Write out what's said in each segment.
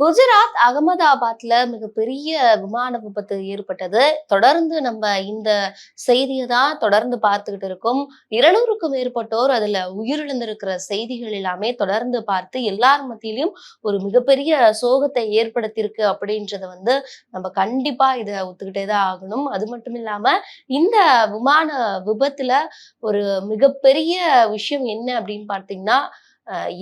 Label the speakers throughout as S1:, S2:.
S1: குஜராத் அகமதாபாத்ல மிகப்பெரிய விமான விபத்து ஏற்பட்டது. தொடர்ந்து நம்ம இந்த செய்தியை தான் தொடர்ந்து பார்த்துக்கிட்டு இருக்கோம். இருநூறுக்கும் மேற்பட்டோர் அதுல உயிரிழந்திருக்கிற செய்திகள் எல்லாமே தொடர்ந்து பார்த்து எல்லார் மத்தியிலும் ஒரு மிகப்பெரிய சோகத்தை ஏற்படுத்தியிருக்கு அப்படின்றத வந்து நம்ம கண்டிப்பா இதை ஒத்துக்கிட்டே தான் ஆகணும். அது மட்டும் இல்லாம இந்த விமான விபத்துல ஒரு மிகப்பெரிய விஷயம் என்ன அப்படின்னு பார்த்தீங்கன்னா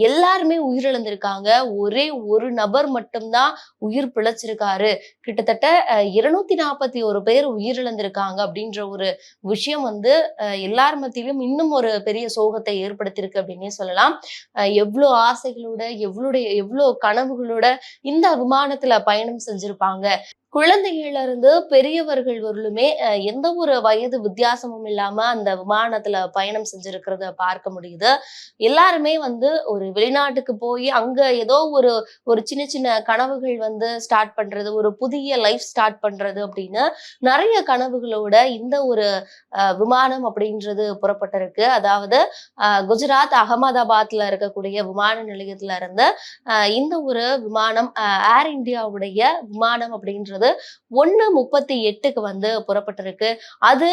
S1: எல்லாருமே உயிரிழந்திருக்காங்க. ஒரே ஒரு நபர் மட்டும்தான் உயிர் பிழைச்சிருக்காரு. கிட்டத்தட்ட இருநூத்தி நாற்பத்தி ஒரு பேர் உயிரிழந்திருக்காங்க அப்படின்ற ஒரு விஷயம் வந்து அஹ் எல்லார் மத்தியிலும் இன்னும் ஒரு பெரிய சோகத்தை ஏற்படுத்தியிருக்கு அப்படின்னே சொல்லலாம். எவ்வளோ ஆசைகளோட எவ்வளோடைய எவ்வளோ கனவுகளோட இந்த விமானத்துல பயணம் செஞ்சிருப்பாங்க. குழந்தைகள்ல இருந்து பெரியவர்கள் வரலுமே எந்த ஒரு வயது வித்தியாசமும் இல்லாம அந்த விமானத்துல பயணம் செஞ்சிருக்கிறத பார்க்க முடியுது. எல்லாருமே வந்து ஒரு வெளிநாட்டுக்கு போய் அங்க ஏதோ ஒரு ஒரு சின்ன சின்ன கனவுகள் வந்து ஸ்டார்ட் பண்றது ஒரு புதிய லைஃப் ஸ்டார்ட் பண்றது அப்படின்னு நிறைய கனவுகளோட இந்த ஒரு அஹ், விமானம் அப்படின்றது புறப்பட்டிருக்கு. அதாவது குஜராத் அகமதாபாத்ல இருக்கக்கூடிய விமான நிலையத்துல இருந்து அஹ், இந்த ஒரு விமானம் ஏர் இந்தியாவுடைய விமானம் அப்படின்றது ஒண்ணு முப்பத்தி எட்டுக்கு வந்து புறப்பட்டிருக்கு. அது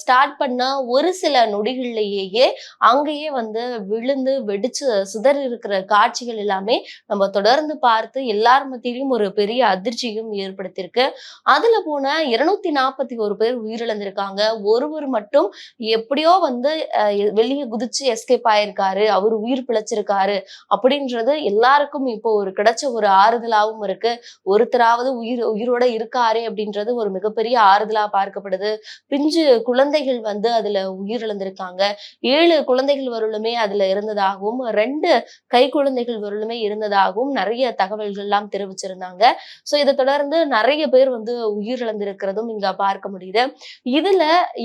S1: ஸ்டார்ட் பண்ண ஒரு சில நொடிகள்லேயே அங்கேயே வந்து விழுந்து வெடிச்சு சிதறி இருக்கிற காட்சிகள் எல்லாமே நம்ம தொடர்ந்து பார்த்து எல்லார் மத்தியிலும் ஒரு பெரிய அதிர்ச்சியும் ஏற்படுத்தியிருக்கு. அதுல போன இருநூத்தி நாற்பத்தி ஒரு பேர் உயிரிழந்திருக்காங்க. ஒருவர் மட்டும் எப்படியோ வந்து வெளியே குதிச்சு எஸ்கேப் ஆயிருக்காரு. அவர் உயிர் பிழைச்சிருக்காரு. அப்படின்றது எல்லாருக்கும் இப்போ ஒரு கிடைச்ச ஒரு ஆறுதலாவும் இருக்கு. ஒருத்தராவது உயிர் உயிரோட இருக்காரே அப்படின்றது ஒரு மிகப்பெரிய ஆறுதலா பார்க்கப்படுது. பிஞ்சு குழந்தைகள் வந்து அதுல உயிரிழந்திருக்காங்க. ஏழு குழந்தைகள் வருளுமே அதுல இருந்ததாகவும் ரெண்டு கை குழந்தைகள் வருளுமே இருந்ததாகவும் நிறைய தகவல்கள் எல்லாம் தெரிவிச்சிருந்தாங்க. சோ இதை தொடர்ந்து நிறைய பேர் வந்து உயிரிழந்திருக்கிறதும் இங்க பார்க்க முடியுது. இதுல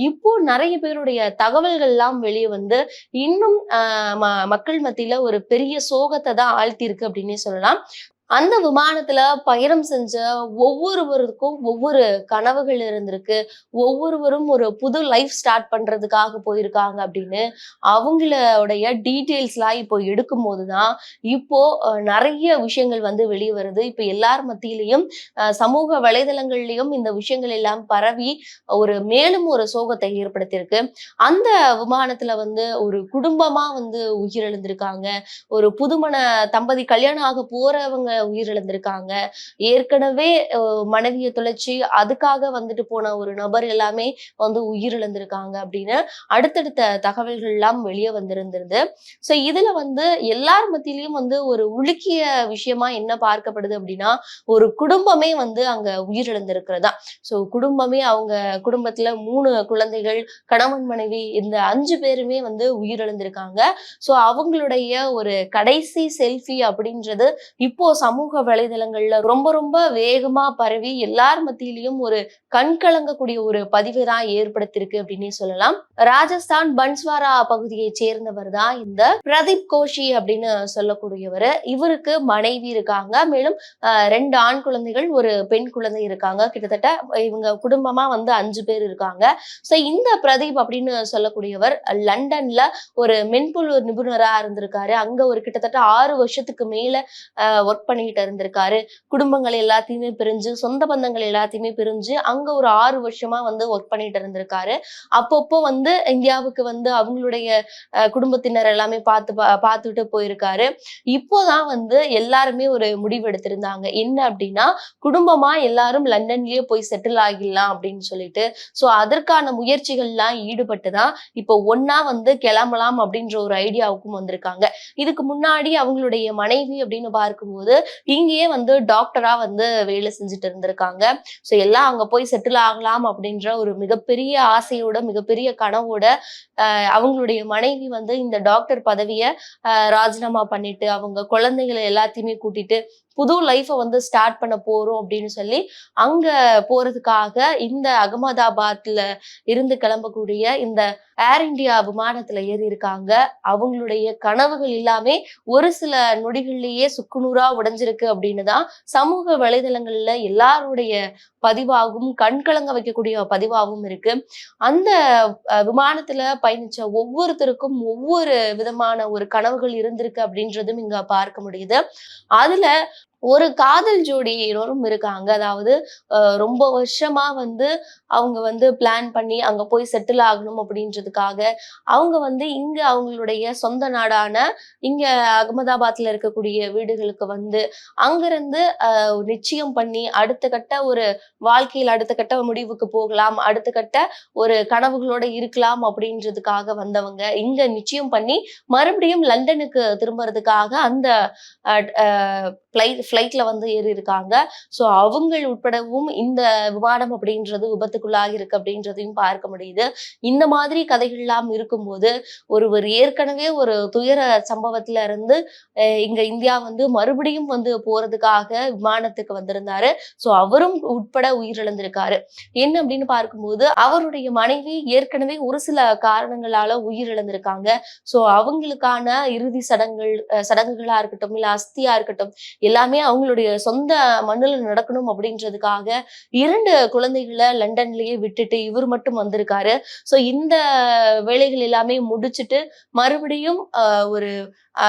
S1: இப்போ நிறைய பேருடைய தகவல்கள் எல்லாம் வெளியே வந்து இன்னும் ஆஹ் மக்கள் மத்தியில ஒரு பெரிய சோகத்தை தான் ஆழ்த்தி இருக்கு அப்படின்னே சொல்லலாம். அந்த விமானத்துல பயணம் செஞ்ச ஒவ்வொருவருக்கும் ஒவ்வொரு கனவுகள் இருந்திருக்கு. ஒவ்வொருவரும் ஒரு புது லைஃப் ஸ்டார்ட் பண்றதுக்காக போயிருக்காங்க அப்படின்னு அவங்களுடைய டீட்டெயில்ஸ்லாம் இப்போ எடுக்கும் போதுதான் இப்போ நிறைய விஷயங்கள் வந்து வெளியே வருது. இப்போ எல்லார் மத்தியிலையும் சமூக வலைதளங்கள்லயும் இந்த விஷயங்கள் எல்லாம் பரவி ஒரு மேலும் ஒரு சோகத்தை ஏற்படுத்தியிருக்கு. அந்த விமானத்துல வந்து ஒரு குடும்பமா வந்து உயிரிழந்திருக்காங்க. ஒரு புதுமண தம்பதி கல்யாணம் ஆக போறவங்க உயிரிழந்திருக்காங்க. ஏற்கனவே மனைவியை தொலைச்சி அதுக்காக வந்துட்டு போன ஒரு நபர் எல்லாமே வந்து உயிரிழந்திருக்காங்க அப்படின்னு அடுத்தடுத்த தகவல்கள் எல்லாம் வெளியே வந்திருந்திருது. ஸோ இதுல வந்து எல்லார் மத்தியிலையும் வந்து ஒரு உலுக்கிய விஷயமா என்ன பார்க்கப்படுது அப்படின்னா ஒரு குடும்பமே வந்து அங்க உயிரிழந்திருக்கிறதா. ஸோ குடும்பமே அவங்க குடும்பத்துல மூணு குழந்தைகள் கணவன் மனைவி இந்த அஞ்சு பேருமே வந்து உயிரிழந்திருக்காங்க. ஸோ அவங்களுடைய ஒரு கடைசி செல்ஃபி அப்படின்றது இப்போ சமூக வலைதளங்கள்ல ரொம்ப ரொம்ப வேகமா பரவி எல்லார் மத்தியிலையும் ஒரு கண் கலங்கக்கூடிய ஒரு பதிவை தான் ஏற்படுத்தியிருக்கு அப்படின்னே சொல்லலாம். ராஜஸ்தான் பன்ஸ்வாரா பகுதியை சேர்ந்தவர் தான் இந்த பிரதீப் கோஷி அப்படின்னு சொல்லக்கூடியவர். இவருக்கு மனைவி இருக்காங்க. மேலும் ரெண்டு ஆண் குழந்தைகள் ஒரு பெண் குழந்தை இருக்காங்க. கிட்டத்தட்ட இவங்க குடும்பமா வந்து அஞ்சு பேர் இருக்காங்க. ஸோ இந்த பிரதீப் அப்படின்னு சொல்லக்கூடியவர் லண்டன்ல ஒரு மென்பொருள் நிபுணரா இருந்திருக்காரு. அங்க ஒரு கிட்டத்தட்ட ஆறு வருஷத்துக்கு மேல ஒர்க் பண்ணிக்கிட்டு இருந்திருக்காரு. குடும்பங்கள் எல்லாத்தையுமே பிரிஞ்சு சொந்த பந்தங்கள் எல்லாத்தையுமே பிரிஞ்சு அங்க ஒரு ஆறு வருஷமா வந்து ஒர்க் பண்ணிட்டு இருந்திருக்காரு. அப்பப்போ வந்து இந்தியாவுக்கு வந்து அவங்களுடைய குடும்பத்தினர் எல்லாமே பார்த்து பா- பார்த்துட்டு போயிருக்காரு. இப்போதான் வந்து எல்லாருமே ஒரு முடிவு எடுத்திருந்தாங்க. என்ன அப்படின்னா குடும்பமா எல்லாரும் லண்டன்லயே போய் செட்டில் ஆகிடலாம் அப்படின்னு சொல்லிட்டு. சோ அதற்கான முயற்சிகள்லாம் ஈடுபட்டு தான் இப்போ ஒன்னா வந்து கிளம்பலாம் அப்படின்ற ஒரு ஐடியாவுக்கும் வந்திருக்காங்க. இதுக்கு முன்னாடி அவங்களுடைய மனைவி அப்படின்னு பார்க்கும்போது இங்கேயே வந்து டாக்டரா வந்து வேலை செஞ்சுட்டு இருந்திருக்காங்க. ஸோ எல்லாம் அங்க போய் செட்டில் ஆகலாம் அப்படின்ற ஒரு மிகப்பெரிய ஆசையோட மிகப்பெரிய கனவோட அவங்களுடைய மனைவி வந்து இந்த டாக்டர் பதவியை ஆஹ் ராஜினாமா பண்ணிட்டு அவங்க குழந்தைகளை எல்லாத்தையுமே கூட்டிட்டு புது லைஃபை வந்து ஸ்டார்ட் பண்ண போறோம் அப்படின்னு சொல்லி அங்க போறதுக்காக இந்த அகமதாபாத்ல இருந்து கிளம்பக்கூடிய இந்த ஏர் இந்தியா விமானத்துல ஏறி இருக்காங்க. அவங்களுடைய கனவுகள் எல்லாமே ஒரு சில நொடிகள்லயே சுக்குநூறா உடைஞ்சிருக்கு அப்படின்னு தான் சமூக வலைதளங்கள்ல எல்லாருடைய பதிவாகவும் கண்கலங்க வைக்கக்கூடிய பதிவாகவும் இருக்கு. அந்த அஹ், விமானத்துல பயணிச்ச ஒவ்வொருத்தருக்கும் ஒவ்வொரு விதமான ஒரு கனவுகள் இருந்திருக்கு அப்படின்றதும் இங்க பார்க்க முடியுது. அதுல ஒரு காதல் ஜோடியினரும் இருக்காங்க. அதாவது ரொம்ப வருஷமா வந்து அவங்க வந்து பிளான் பண்ணி அங்க போய் செட்டில் ஆகணும் அப்படின்றதுக்காக அவங்க வந்து இங்க அவங்களுடைய சொந்த நாடான இங்க அகமதாபாத்ல இருக்கக்கூடிய வீடுகளுக்கு வந்து அங்கிருந்து நிச்சயம் பண்ணி அடுத்த கட்ட ஒரு வாழ்க்கையில் அடுத்த கட்ட முடிவுக்கு போகலாம். அடுத்த கட்ட ஒரு கனவுகளோட இருக்கலாம் அப்படின்றதுக்காக வந்தவங்க இங்க நிச்சயம் பண்ணி மறுபடியும் லண்டனுக்கு திரும்புறதுக்காக அந்த ஃப்ளைட் ஃப்ளைட்ல வந்து ஏறி இருக்காங்க ஸோ அவங்கள் உட்படவும் இந்த விமானம் அப்படின்றது விபத்துக்குள்ளாகி இருக்கு அப்படின்றதையும் பார்க்க முடியுது. இந்த மாதிரி கதைகள்லாம் இருக்கும்போது ஒருவர் ஏற்கனவே ஒரு துயர சம்பவத்துல இருந்து அஹ் இங்க இந்தியா வந்து மறுபடியும் வந்து போறதுக்காக விமானத்துக்கு வந்திருந்தாரு. ஸோ அவரும் உட்பட உயிரிழந்திருக்காரு. என்ன அப்படின்னு பார்க்கும்போது அவருடைய மனைவி ஏற்கனவே ஒரு சில காரணங்களால உயிரிழந்திருக்காங்க. ஸோ அவங்களுக்கான இறுதி சடங்குகள் அஹ் சடங்குகளா இருக்கட்டும் இல்ல அஸ்தியா இருக்கட்டும் எல்லாமே அவங்களுடைய சொந்த மண்ணுல நடக்கணும் அப்படின்றதுக்காக இரண்டு குழந்தைகளை லண்டன்லயே விட்டுட்டு இவர் மட்டும் வந்திருக்காரு. ஸோ இந்த வேலைகள் எல்லாமே முடிச்சிட்டு மறுபடியும் ஒரு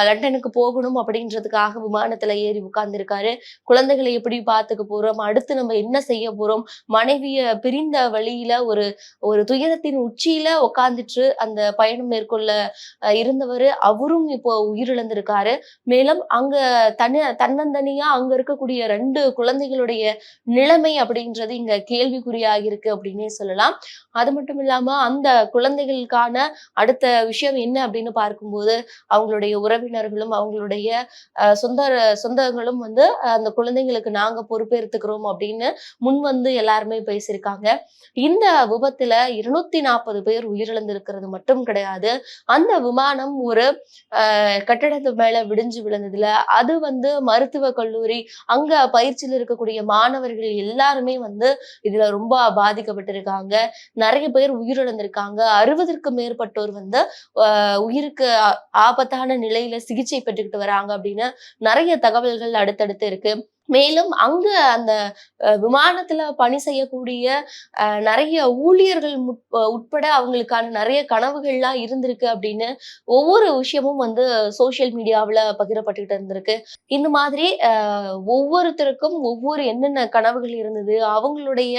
S1: லண்டனுக்கு போகணும் அப்படின்றதுக்காக விமானத்துல ஏறி உட்கார்ந்துருக்காரு. குழந்தைகளை எப்படி பார்த்துக்க போறோம்? அடுத்து நம்ம என்ன செய்ய போறோம்? மனைவிய பிரிந்த வழியில ஒரு ஒரு துயரத்தின் உச்சியில உட்கார்ந்துட்டு அந்த பயணம் மேற்கொள்ள இருந்தவர். அவரும் இப்போ உயிரிழந்திருக்காரு. மேலும் அங்க தனி தன்னந்தனியா அங்க இருக்கக்கூடிய ரெண்டு குழந்தைகளுடைய நிலைமை அப்படின்றது இங்க கேள்விக்குறியாக இருக்கு அப்படின்னே சொல்லலாம். அது மட்டும் இல்லாம அந்த குழந்தைகளுக்கான அடுத்த விஷயம் என்ன அப்படின்னு பார்க்கும்போது அவங்களுடைய உறவினர்களும் அவங்களுடைய சொந்த சொந்தங்களும் வந்து அந்த குழந்தைங்களுக்கு நாங்க பொறுப்பேற்றுக்கிறோம் அப்படின்னு முன் வந்து எல்லாருமே பேசியிருக்காங்க. இந்த விபத்துல இருநூத்தி நாற்பது பேர் உயிரிழந்திருக்கிறது மட்டும் கிடையாது. அந்த விமானம் ஒரு அஹ், கட்டடத்து மேல விடிஞ்சு விழுந்ததுல அது வந்து மருத்துவ மருத்துவ கல்லூரி அங்க பயிற்சியில் இருக்கக்கூடிய மாணவர்கள் எல்லாருமே வந்து இதுல ரொம்ப பாதிக்கப்பட்டிருக்காங்க. நிறைய பேர் உயிரிழந்திருக்காங்க. அறுபதற்கு மேற்பட்டோர் வந்து ஆஹ் உயிருக்கு ஆபத்தான நிலையில சிகிச்சை பெற்றுக்கிட்டு வராங்க அப்படின்னு நிறைய தகவல்கள் அடுத்தடுத்து இருக்கு. மேலும் அங்க அந்த விமானத்துல பணி செய்யக்கூடிய அஹ், நிறைய ஊழியர்கள் உட்பட அவங்களுக்கான நிறைய கனவுகள்லாம் இருந்திருக்கு அப்படின்னு ஒவ்வொரு விஷயமும் வந்து சோஷியல் மீடியாவில் பகிரப்பட்டுக்கிட்டு இருந்திருக்கு. இந்த மாதிரி ஒவ்வொருத்தருக்கும் ஒவ்வொரு என்னென்ன கனவுகள் இருந்தது அவங்களுடைய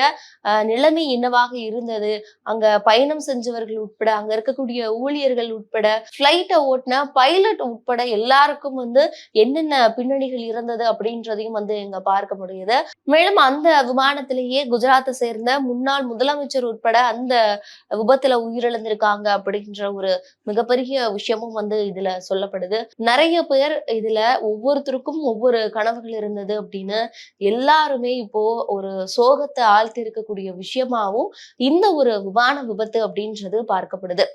S1: நிலைமை என்னவாக இருந்தது அங்க பயணம் செஞ்சவர்கள் உட்பட அங்க இருக்கக்கூடிய ஊழியர்கள் உட்பட ஃப்ளைட்டை ஓட்டின பைலட் உட்பட எல்லாருக்கும் வந்து என்னென்ன பின்னணிகள் இருந்தது அப்படின்றதையும் வந்து வந்து இங்க பார்க்க முடியுது. மேலும் அந்த விமானத்திலேயே குஜராத்தை சேர்ந்த முன்னாள் முதலமைச்சர் உட்பட அந்த விபத்துல உயிரிழந்திருக்காங்க அப்படின்ற ஒரு மிகப்பெரிய விஷயமும் வந்து இதுல சொல்லப்படுது. நிறைய பேர் இதுல ஒவ்வொருத்தருக்கும் ஒவ்வொரு கனவுகள் இருந்தது அப்படின்னு எல்லாருமே இப்போ ஒரு சோகத்தை ஆழ்த்தி இருக்கக்கூடிய விஷயமாவும் இந்த ஒரு விமான விபத்து அப்படின்றது பார்க்கப்படுது.